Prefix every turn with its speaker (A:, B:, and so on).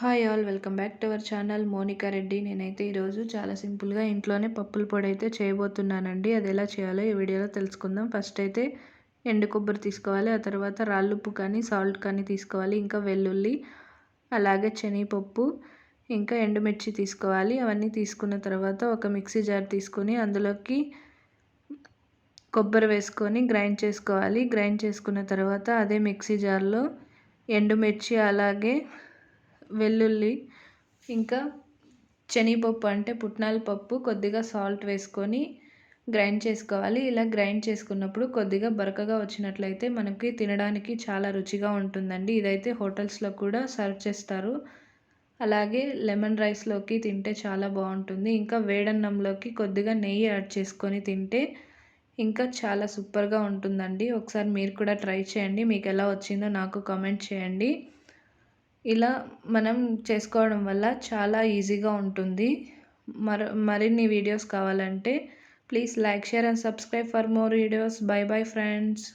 A: Hi all welcome back to our channel Monika Reddy నేనైతే ఈరోజు చాలా సింపుల్గా ఇంట్లోనే పప్పుల పొడి అయితే చేయబోతున్నానండి. అది ఎలా చేయాలో ఈ వీడియోలో తెలుసుకుందాం. ఫస్ట్ అయితే ఎండు కొబ్బరి తీసుకోవాలి ఆ తర్వాత రాళ్ళుప్పు కానీ సాల్ట్ కానీ తీసుకోవాలి ఇంకా వెల్లుల్లి అలాగే శనగపప్పు ఇంకా ఎండుమిర్చి తీసుకోవాలి. అవన్నీ తీసుకున్న తర్వాత ఒక మిక్సీ జార్ తీసుకొని అందులోకి కొబ్బరి వేసుకొని గ్రైండ్ చేసుకోవాలి. గ్రైండ్ చేసుకున్న తర్వాత అదే మిక్సీ జార్లో ఎండుమిర్చి అలాగే వెల్లుల్లి ఇంకా శనగపప్పు అంటే పుట్నాల పప్పు కొద్దిగా సాల్ట్ వేసుకొని గ్రైండ్ చేసుకోవాలి. ఇలా గ్రైండ్ చేసుకున్నప్పుడు కొద్దిగా బరకగా వచ్చినట్లయితే మనకి తినడానికి చాలా రుచిగా ఉంటుందండి. ఇదైతే హోటల్స్లో కూడా సర్వ్ చేస్తారు. అలాగే లెమన్ రైస్లోకి తింటే చాలా బాగుంటుంది. ఇంకా వేడన్నంలోకి కొద్దిగా నెయ్యి యాడ్ చేసుకొని తింటే ఇంకా చాలా సూపర్గా ఉంటుందండి. ఒకసారి మీరు కూడా ట్రై చేయండి. మీకు ఎలా వచ్చిందో నాకు కామెంట్ చేయండి. ఇలా మనం చేసుకోవడం వల్ల చాలా ఈజీగా ఉంటుంది. మర మరిన్ని వీడియోస్ కావాలంటే please like share and subscribe for more videos. Bye bye friends.